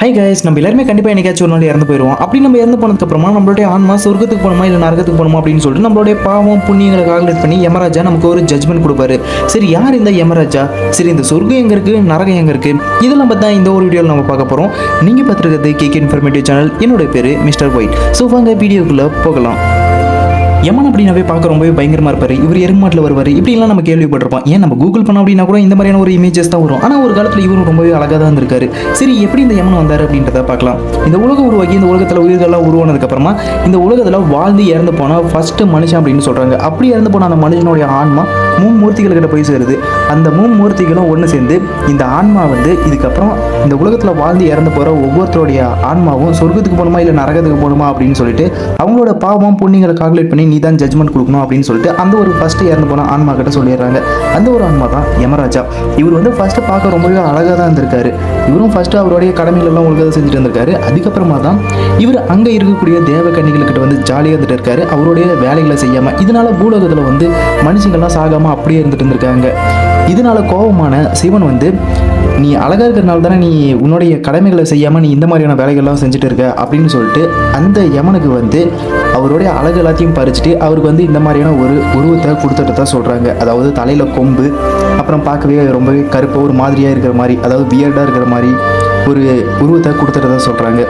Hi guys நம்ம எல்லாருமே கண்டிப்பாக என்னைக்காச்சும் ஒரு நாள் இறந்து போயிடுவோம் அப்படி நம்ம இறந்து போனதுக்கப்புறமா நம்மளுடைய ஆன்மா சொர்க்கத்துக்கு போகணுமா இல்லை நரகத்துக்கு போகணுமா அப்படின்னு சொல்லிட்டு நம்மளுடைய பாவம் புண்ணியங்களை கால்குலேட் பண்ணி யமராஜா நமக்கு ஒரு ஜட்மெண்ட் கொடுப்பாரு. சரி யார் இந்த யமராஜா? சரி இந்த சொர்க்கம் எங்கே இருக்குது நரகம் எங்கே இருக்குது இதெல்லாம் பார்த்தா இந்த ஒரு வீடியோவில் நம்ம பார்க்க போகிறோம் நீங்கள் பார்த்துருக்கிறது கேக் இன்ஃபர்மேட்டிவ் சேனல் என்னோட பேர் மிஸ்டர் ஒயிட். ஸோ வாங்க வீடியோக்குள்ளே போகலாம். யமன் அப்படின்னாவே பார்க்க ரொம்பவே பயங்கரமா இருப்பார். இவர் எருமாட்டில் வருவார். இப்படிலாம் நம்ம கேள்விப்பட்டிருப்போம். ஏன் நம்ம கூகுள் பண்ண அப்படின்னா கூட இந்த மாதிரியான ஒரு இமேஜஸ் தான் வரும். ஆனால் ஒரு காலத்தில் இவரும் ரொம்பவே அழகாக தான் இருந்திருக்காரு. சரி எப்படி இந்த யமன் வந்தார் அப்படின்றத பார்க்கலாம். இந்த உலகம் உருவாக்கி இந்த உலகத்தில் உயிர்கள்லாம் உருவானதுக்கப்புறமா இந்த உலகத்தில் வாழ்ந்து இறந்து போனால் ஃபர்ஸ்ட் மனுஷன் அப்படின்னு சொல்கிறாங்க அப்படி இறந்து போன அந்த மனுஷனுடைய ஆன்மா மூர்த்திகள் கிட்ட போய் சேருது. அந்த மூர்த்திகளும் ஒன்று சேர்ந்து இந்த ஆன்மா வந்து இதுக்கப்புறம் இந்த உலகத்தில் வாழ்ந்து இறந்து போகிற ஒவ்வொருத்தருடைய ஆன்மாவும் சொர்க்கத்துக்கு போகணுமா இல்லை நரகத்துக்கு போகணுமா அப்படின்னு சொல்லிட்டு அவங்களோட பாவம் புண்ணியங்களை கால்குலேட் பண்ணி நீ தான் ஜட்மெண்ட் கொடுக்கணும் அப்படின்னு சொல்லிட்டு அந்த ஒரு ஃபஸ்ட்டு இறந்து போன ஆன்மா கிட்ட சொல்லிடுறாங்க. அந்த ஒரு ஆன்மா தான் யமராஜா. இவர் வந்து ஃபஸ்ட்டு பார்க்க ரொம்பவே அழகாக தான் இருந்திருக்காரு. இவரும் ஃபஸ்ட்டு அவருடைய கடமைகளெல்லாம் ஒழுங்காக செஞ்சுட்டு இருந்திருக்காரு. அதுக்கப்புறமா தான் இவர் அங்கே இருக்கக்கூடிய தேவ கன்னிகளுக்கிட்ட வந்து ஜாலியாக இருந்துட்டு இருக்காரு. அவருடைய வேலைகளை செய்யாமல் இதனால் பூலோகத்தில் வந்து மனுஷங்கள்லாம் சாகாமல் அப்படியே இருந்துட்டு இருந்திருக்காங்க. இதனால கோபமான சிவன் வந்து நீ அழகாக இருக்கிறனால தானே நீ உன்னுடைய கடமைகளை செய்யாமல் நீ இந்த மாதிரியான வேலைகள்லாம் செஞ்சுட்டு இருக்க? அப்படின்னு சொல்லிட்டு அந்த யமனுக்கு வந்து அவருடைய அழகு எல்லாத்தையும் பறிச்சுட்டு அவருக்கு வந்து இந்த மாதிரியான ஒரு உருவத்தை கொடுத்துட்டு தான் சொல்கிறாங்க அதாவது தலையில் கொம்பு அப்புறம் பார்க்கவே ரொம்பவே கருப்பாக ஒரு மாதிரியாக இருக்கிற மாதிரி அதாவது பியர்டாக இருக்கிற மாதிரி ஒரு உருவத்தை கொடுத்துட்டதா சொல்கிறாங்க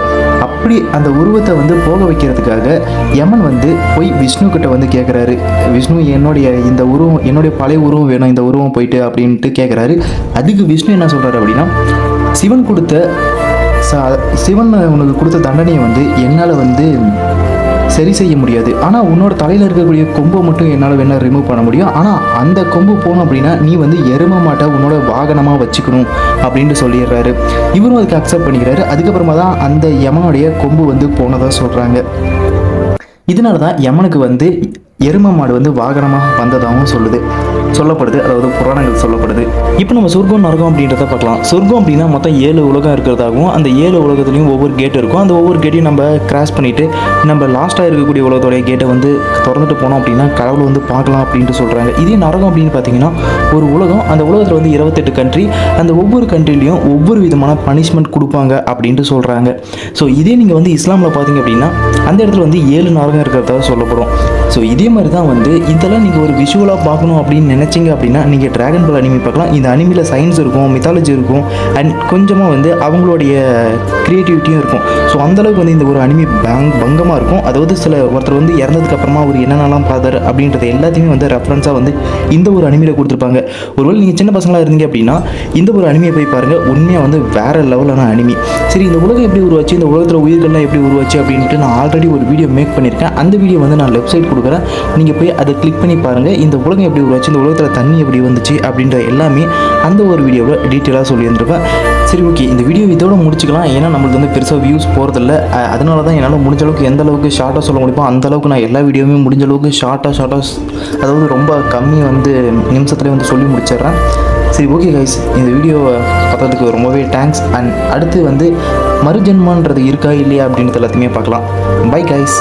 அப்படி அந்த உருவத்தை வந்து போக வைக்கிறதுக்காக யமன் வந்து போய் விஷ்ணு கிட்ட வந்து கேட்குறாரு விஷ்ணு என்னுடைய இந்த உருவம் என்னுடைய பழைய உருவம் வேணும் இந்த உருவம் போயிட்டு அப்படின்ட்டு கேட்குறாரு அதுக்கு விஷ்ணு என்ன சொல்கிறாரு அப்படின்னா சிவன் கொடுத்த சிவன் உனக்கு கொடுத்த தண்டனையை வந்து என்னால் வந்து சரி செய்ய முடியாது. ஆனால் உன்னோட தலையில் இருக்கக்கூடிய கொம்பை மட்டும் என்னால் வேணால் ரிமூவ் பண்ண முடியும். ஆனால் அந்த கொம்பு போனோம் அப்படின்னா நீ வந்து எரும மாட்டை உன்னோட வாகனமாக வச்சுக்கணும் அப்படின்ட்டு சொல்லிடுறாரு. இவரும் அதுக்கு அக்செப்ட் பண்ணிக்கிறாரு. அதுக்கப்புறமா தான் அந்த யமனுடைய கொம்பு வந்து போனதாக சொல்கிறாங்க இதனால தான் யமனுக்கு வந்து எரும மாடு வந்து வாகனமாக வந்ததாகவும் சொல்லுது. சொல்லப்படுது அதாவது புராணங்கள் சொல்லப்படுது. இப்போ நம்ம சொர்க்கம் நரகம் அப்படின்றத பார்க்கலாம். சொர்க்கம் அப்படின்னா மொத்தம் ஏழு உலகம் இருக்கிறதாகவும் அந்த ஏழு உலகத்துலையும் ஒவ்வொரு கேட் இருக்கும். அந்த ஒவ்வொரு கேட்டையும் நம்ம கிராஸ் பண்ணிட்டு நம்ம லாஸ்ட்டாக இருக்கக்கூடிய உலகத்தோடைய கேட்டை வந்து திறந்துட்டு போனோம் அப்படின்னா கடவுளை வந்து பார்க்கலாம் அப்படின்ட்டு சொல்கிறாங்க இதே நரகம் அப்படின்னு பார்த்தீங்கன்னா ஒரு உலகம் அந்த உலகத்தில் வந்து இருபத்தெட்டு கண்ட்ரி அந்த ஒவ்வொரு கண்ட்ரிலையும் ஒவ்வொரு விதமான பனிஷ்மெண்ட் கொடுப்பாங்க அப்படின்ட்டு சொல்கிறாங்க ஸோ இதே நீங்கள் வந்து இஸ்லாமில் பார்த்தீங்க அப்படின்னா அந்த இடத்துல வந்து ஏழு நரகம் இருக்கிறதா சொல்லப்படும். ஸோ இதே அதே மாதிரி தான் வந்து இதெல்லாம் நீங்கள் ஒரு விஷுவலாக பார்க்கணும் அப்படின்னு நினச்சிங்க அப்படின்னா நீங்கள் ட்ராகன் பால் அனிமி பார்க்கலாம். இந்த அனிமியில் சயின்ஸ் இருக்கும் மித்தாலஜி இருக்கும் அண்ட் கொஞ்சமாக வந்து அவங்களுடைய க்ரியேட்டிவிட்டியும் இருக்கும். ஸோ அந்தளவுக்கு வந்து இந்த ஒரு அனிமி பங் பங்கமாக இருக்கும். அதாவது சில ஒருத்தர் வந்து இறந்ததுக்கு அப்புறமா அவர் என்னென்னலாம் பார்த்தார் அப்படின்றது எல்லாத்தையுமே வந்து ரெஃபரன்ஸாக வந்து இந்த ஒரு அனிமையில் கொடுத்துருப்பாங்க. ஒருவேளை நீங்கள் சின்ன பசங்களாக இருந்தீங்க அப்படின்னா இந்த ஒரு அனிமையை போய் பாருங்கள் உண்மையாக வந்து வேறு லெவலான அனிமி சரி இந்த உலகம் எப்படி உருவாச்சு இந்த உலகத்தில் உயிர்கள்லாம் எப்படி உருவாச்சு அப்படின்ட்டு நான் ஆல்ரெடி ஒரு வீடியோ மேக் பண்ணியிருக்கேன். அந்த வீடியோ வந்து நான் லெஃப்ட் சைட் கொடுக்குறேன். நீங்கள் போய் அதை கிளிக் பண்ணி பாருங்கள் இந்த உலகம் எப்படி உருவாச்சு இந்த உலகத்தில் தண்ணி எப்படி வந்துச்சு அப்படின்ற எல்லாமே அந்த ஒரு வீடியோவில் டீட்டெயிலாக சொல்லியிருந்திருப்பேன். சரி ஓகே இந்த வீடியோ இதோட முடிச்சுக்கலாம். ஏன்னா நம்மளுக்கு வந்து பெருசாக வியூஸ் போகிறதில்ல அதனால தான் என்னால் முடிஞ்ச அளவுக்கு எந்த அளவுக்கு ஷார்ட்டாக சொல்ல முடியுமோ அந்த அளவுக்கு நான் எல்லா வீடியோவுமே முடிஞ்ச அளவுக்கு ஷார்ட்டாக ஷார்ட்டாக அதாவது ரொம்ப கம்மி வந்து நிமிஷத்துலேயே வந்து சொல்லி முடிச்சிடுறேன். சரி ஓகே கைஸ் இந்த வீடியோவை பார்த்ததுக்கு ரொம்பவே தேங்க்ஸ் அண்ட் அடுத்து வந்து மறுஜென்மான்றது இருக்கா இல்லையா அப்படின்றது எல்லாத்தையுமே பார்க்கலாம். Bye guys